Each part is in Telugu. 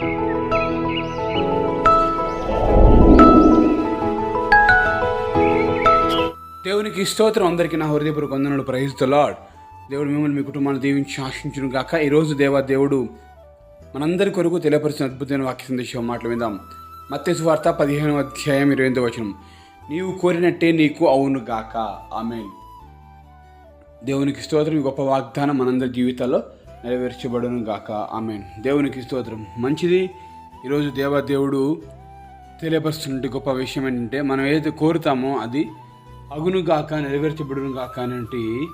దేవునికి స్తోత్రం. అందరికీ నా హృదయపూర్వక వందనలు. ప్రైజ్ ద లాడ్ దేవుడు మిమ్మల్ని మీ కుటుంబాన్ని దీవించి ఆశించును గాక. ఈరోజు దేవా దేవుడు మనందరి కొరకు తెలియపరిచిన అద్భుతమైన వాక్య సందేశం మాటలు విందాం. వార్త పదిహేను అధ్యాయం ఇరవై ఎనిమిది వచనం. నీవు కోరినట్టే నీకు అవును గాక. ఆమె దేవునికి స్తోత్రం. గొప్ప వాగ్దానం మనందరి జీవితాల్లో నెరవేర్చబడును గాక. ఆమె దేవునికి స్తోత్రం. మంచిది. ఈరోజు దేవదేవుడు తెలియపరుస్తున్న గొప్ప విషయం ఏంటంటే మనం ఏదైతే కోరుతామో అది అగును గాక నెరవేర్చబడును గాక అనేటి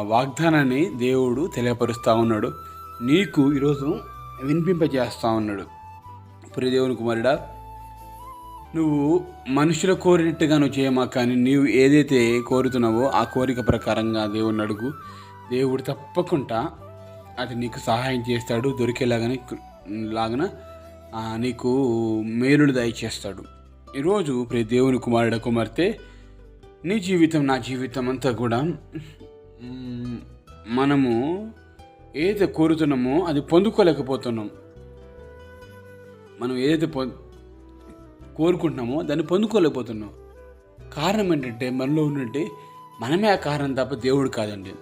వాగ్దానాన్ని దేవుడు తెలియపరుస్తూ ఉన్నాడు. నీకు ఈరోజు వినిపింపజేస్తూ ఉన్నాడు. ప్రియ దేవుని కుమారుడా నువ్వు మనుషుల కోరినట్టుగా నువ్వు చేయమా? కానీ నీవు ఏదైతే కోరుతున్నావో ఆ కోరిక ప్రకారంగా దేవుని అడుగు. దేవుడు తప్పకుండా అది నీకు సహాయం చేస్తాడు దొరికేలాగానే లాగన నీకు మేలుడు దయచేస్తాడు. ఈరోజు ప్రతి దేవుని కుమారుడ కుమార్తె నీ జీవితం నా జీవితం అంతా కూడా మనము ఏదైతే కోరుతున్నామో అది పొందుకోలేకపోతున్నాం. మనం ఏదైతే పొ కోరుకుంటున్నామో దాన్ని పొందుకోలేకపోతున్నాం. కారణం ఏంటంటే మనలో ఉన్నట్టే మనమే ఆ కారణం తప్ప దేవుడు కాదండి.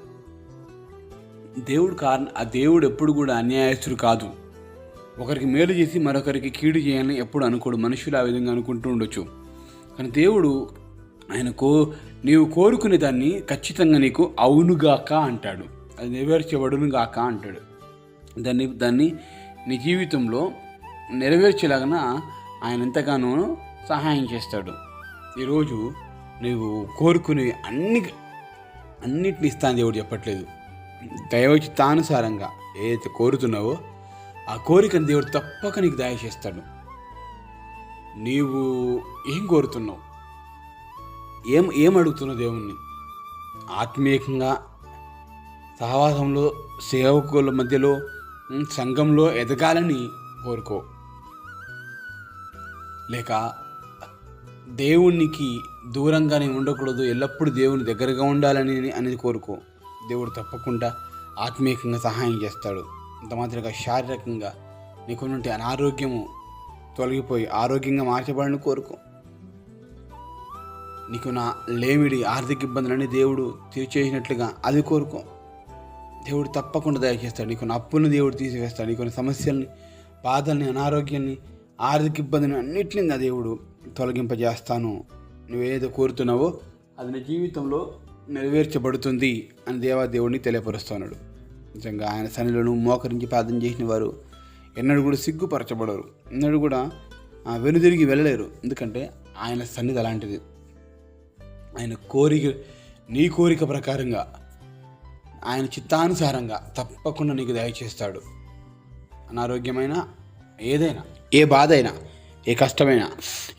దేవుడు కారణం ఆ దేవుడు ఎప్పుడు కూడా అన్యాయస్తుడు కాదు. ఒకరికి మేలు చేసి మరొకరికి కీడు చేయాలని ఎప్పుడు అనుకోడు. మనుషులు ఆ విధంగా అనుకుంటూ ఉండొచ్చు. కానీ దేవుడు ఆయన కో నీవు కోరుకునే దాన్ని ఖచ్చితంగా నీకు అవునుగాక అంటాడు. అది నెరవేర్చబడునుగాక అంటాడు. దాన్ని దాన్ని నీ జీవితంలో నెరవేర్చేలాగా ఆయన ఎంతగానో సహాయం చేస్తాడు. ఈరోజు నీవు కోరుకునే అన్ని అన్నిటిని ఇస్తాను దేవుడు చెప్పట్లేదు. దైవచిత్తానుసారంగా ఏదైతే కోరుతున్నావో ఆ కోరికను దేవుడు తప్పక నీకు దయచేస్తాడు. నీవు ఏం కోరుతున్నావు? ఏం ఏం అడుగుతున్నావు దేవుణ్ణి? ఆత్మీయంగా సహవాసంలో సేవకుల మధ్యలో సంఘంలో ఎదగాలని కోరుకో. లేక దేవునికి దూరంగానే ఉండకూడదు ఎల్లప్పుడూ దేవుని దగ్గరగా ఉండాలని అనేది కోరుకో. దేవుడు తప్పకుండా ఆత్మీయంగా సహాయం చేస్తాడు. అంత మాత్రమే శారీరకంగా నీకున్నటువంటి అనారోగ్యము తొలగిపోయి ఆరోగ్యంగా మార్చబడని కోరుకో. నీకు నా లేమిడి ఆర్థిక ఇబ్బందులని దేవుడు తీర్చేసినట్లుగా అది కోరుకో. దేవుడు తప్పకుండా దయచేస్తాడు. నీకు నా అప్పులను దేవుడు తీసివేస్తాడు. నీకు సమస్యల్ని బాధల్ని అనారోగ్యాన్ని ఆర్థిక ఇబ్బందిని అన్నింటినీ నా దేవుడు తొలగింపజేస్తాను. నువ్వేదో కోరుతున్నావో అది నీ జీవితంలో నెరవేర్చబడుతుంది అని దేవా దేవుడిని తెలియపరుస్తున్నాడు నిజంగా ఆయన సన్నిలను మోకరించి ప్రార్థన చేసిన వారు ఎన్నడూ కూడా సిగ్గుపరచబడరు. ఎన్నడూ కూడా వెనుదిరిగి వెళ్ళలేరు. ఎందుకంటే ఆయన సన్నిధి అలాంటిది. ఆయన కోరిక నీ కోరిక ప్రకారంగా ఆయన చిత్తానుసారంగా తప్పకుండా నీకు దయచేస్తాడు. అనారోగ్యమైన ఏదైనా ఏ బాధ అయినా ఏ కష్టమైనా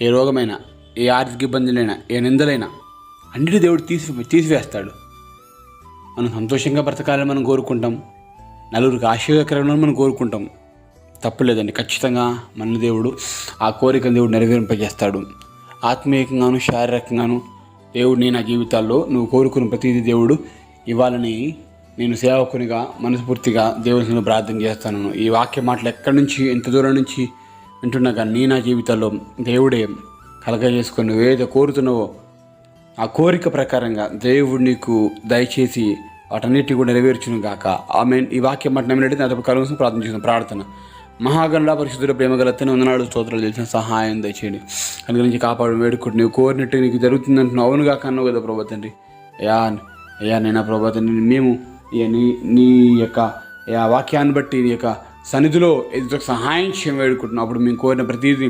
ఏ రోగమైనా ఏ ఆర్థిక ఇబ్బందులైనా ఏ నిందలైనా అన్నిటి దేవుడు తీసి తీసివేస్తాడు. మనం సంతోషంగా బ్రతకాలని మనం కోరుకుంటాం. నలుగురికి ఆశీర్వకరమని మనం కోరుకుంటాం. తప్పులేదండి ఖచ్చితంగా మన దేవుడు ఆ కోరికను దేవుడు నెరవేరింపజేస్తాడు ఆత్మీయంగాను శారీరకంగాను దేవుడిని నా జీవితాల్లో నువ్వు కోరుకున్న ప్రతిదీ దేవుడు ఇవ్వాలని నేను సేవకునిగా మనస్ఫూర్తిగా దేవుడిని ప్రార్థన చేస్తాను. ఈ వాక్య మాటలు ఎక్కడి నుంచి ఎంత దూరం నుంచి వింటున్నా కానీ నీ నా జీవితాల్లో దేవుడే కలగజేసుకొని నువ్వేదో కోరుతున్నావో ఆ కోరిక ప్రకారంగా దేవుడు నీకు దయచేసి వాటన్నిటి కూడా నెరవేర్చును గాక. ఆమె ఈ వాక్యం మాట నమ్మినట్టు నాతో కలుగుసం ప్రార్థన చేసిన ప్రార్థన. మహాగండ పరిశుద్ధుల ప్రేమగలతని వందనాడు స్తోత్రాలు తెలిసిన సహాయం దయచేయండి. కనుక కాపాడు వేడుకుంటు నీవు కోరినట్టు నీకు జరుగుతుందంటున్నావు. అవునుగా అన్నావు కదా ప్రభా తండ్రి. అయ్యా అయ్యా నేను ప్రభా తండ్రి? మేము ఈ నీ నీ యొక్క ఆ వాక్యాన్ని బట్టి నీ యొక్క సన్నిధిలో ఎదుట సహాయం చేయం వేడుకుంటున్నాం. అప్పుడు మేము కోరిన ప్రతిదీ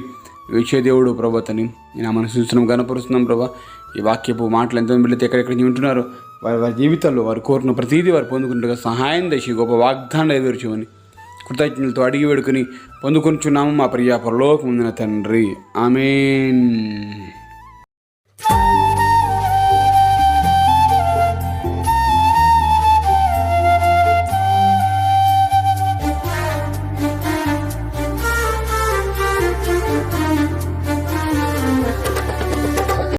ఇచ్చే దేవుడు ప్రభాతని నేను మనం సూచనం కనపరుస్తున్నాం ప్రభా. ఈ వాక్యపు మాటలు ఎంతమంది బిడ్డలు ఎక్కడెక్కడ వింటున్నారో వారి వారి జీవితాల్లో వారు కోరిన ప్రతిదీ వారు పొందుకుంటుగా సహాయం దశి గొప్ప వాగ్దానం ఎదుర్చమని కృతజ్ఞతలతో అడిగి వేడుకొని పొందుకొనిచున్నాము మా ప్రియ పరలోకముందిన తండ్రి. ఆమెన్.